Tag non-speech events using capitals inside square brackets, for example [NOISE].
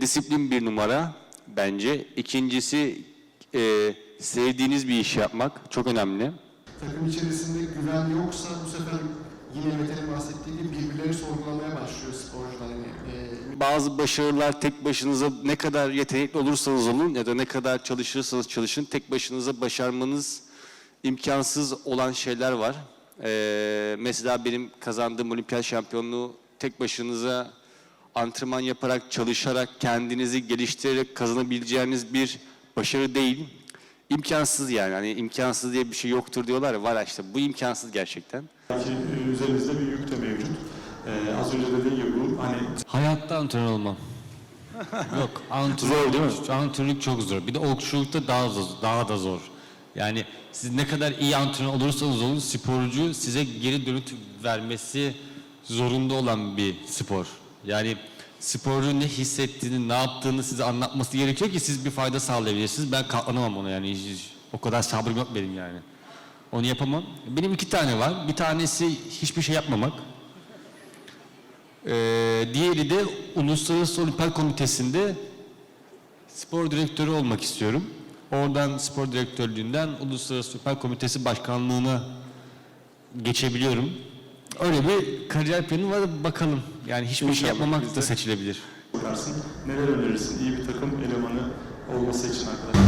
disiplin bir numara bence. İkincisi e, sevdiğiniz bir iş yapmak çok önemli. Takım içerisinde güven yoksa bu sefer yine Mete'nin bahsettiği gibi birbirlerini sorgulamaya başlıyor sporcular. Yani, e, Bazı başarılar tek başınıza ne kadar yetenekli olursanız olun ya da ne kadar çalışırsanız çalışın tek başınıza başarmanız imkansız olan şeyler var. Ee, mesela benim kazandığım olimpiyat şampiyonluğu tek başınıza antrenman yaparak, çalışarak, kendinizi geliştirerek kazanabileceğiniz bir başarı değil. İmkansız yani. Hani imkansız diye bir şey yoktur diyorlar ya. Var işte bu imkansız gerçekten. Belki e, üzerimizde bir yük de mevcut. Ee, az önce dediğim gibi bu hani Hayatta antrenör olmam. [LAUGHS] Yok, antrenör, Zor değil mi? Antrenörlük çok zor. Bir de okçulukta daha zor, daha da zor. Yani siz ne kadar iyi antrenör olursanız olun sporcu size geri dönüt vermesi zorunda olan bir spor. Yani sporcu ne hissettiğini, ne yaptığını size anlatması gerekiyor ki siz bir fayda sağlayabilirsiniz. Ben katlanamam ona yani. Hiç- hiç- o kadar sabrım yok benim yani. Onu yapamam. Benim iki tane var. Bir tanesi hiçbir şey yapmamak. Ee, diğeri de Uluslararası Olimpiyat Komitesi'nde spor direktörü olmak istiyorum. Oradan spor direktörlüğünden Uluslararası Olimpiyat Komitesi başkanlığına geçebiliyorum. Öyle bir kariyer planı var bakalım. Yani hiçbir şey İnşallah şey yapmamak da seçilebilir. Dersin. Neler önerirsin? İyi bir takım elemanı olması için arkadaşlar.